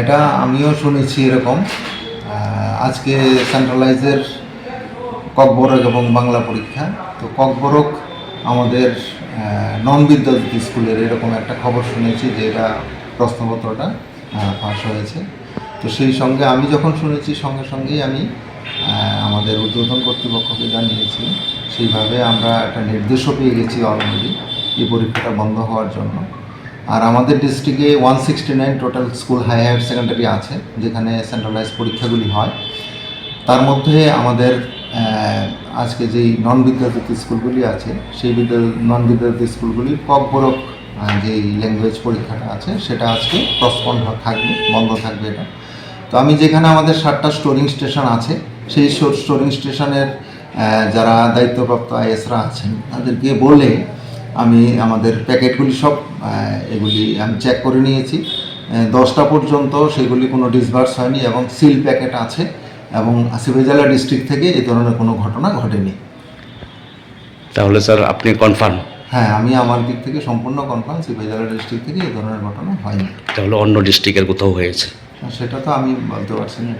এটা আমিও শুনেছি এরকম। আজকে সেন্ট্রালাইজের ককবরক এবং বাংলা পরীক্ষা। তো ককবরক আমাদের নন বিদ্যাজ্যোতি স্কুলের এরকম একটা খবর শুনেছি যে এটা প্রশ্নপত্রটা পাস হয়েছে। তো সেই সঙ্গে আমি যখন শুনেছি, সঙ্গে সঙ্গেই আমি আমাদের উদ্বোধন কর্তৃপক্ষকে জানিয়েছি। সেইভাবে আমরা একটা নির্দেশও পেয়ে গেছি অলরেডি এই পরীক্ষাটা বন্ধ হওয়ার জন্য। আর আমাদের ডিস্ট্রিক্টে one sixty nine total school high higher secondary আছে, যেখানে সেন্ট্রালাইজ পরীক্ষাগুলি হয়। তার মধ্যে আমাদের আজকে যেই নন বিদ্যাজ্যোতি স্কুলগুলি আছে, সেই বিদ্যা নন বিদ্যাজ্যোতি স্কুলগুলির ককবরক যেই ল্যাঙ্গুয়েজ পরীক্ষাটা আছে, সেটা আজকে প্রসপন্ড থাকবে, বন্ধ থাকবে এটা। তো আমি যেখানে আমাদের সাতটা স্টোরিং স্টেশন আছে, সেই স্টোরিং স্টেশনের যারা দায়িত্বপ্রাপ্ত আইএসরা আছেন, তাদেরকে বলে আমি আমাদের প্যাকেটগুলি সব এগুলি আমি চেক করে নিয়েছি। দশটা পর্যন্ত সেগুলি কোনো ডিসবার্স হয়নি এবং সিল প্যাকেট আছে এবং সিবেজালা ডিস্ট্রিক্ট থেকে এই ধরনের কোনো ঘটনা ঘটেনি। তাহলে স্যার আপনি কনফার্ম হ্যাঁ আমি আমার দিক থেকে সম্পূর্ণ কনফার্ম সিবেজালা ডিস্ট্রিক্ট থেকে এই ধরনের ঘটনা হয়নি। তাহলে অন্য ডিস্ট্রিক্টের কোথাও হয়েছে। সেটা তো আমি বলতে পারছি না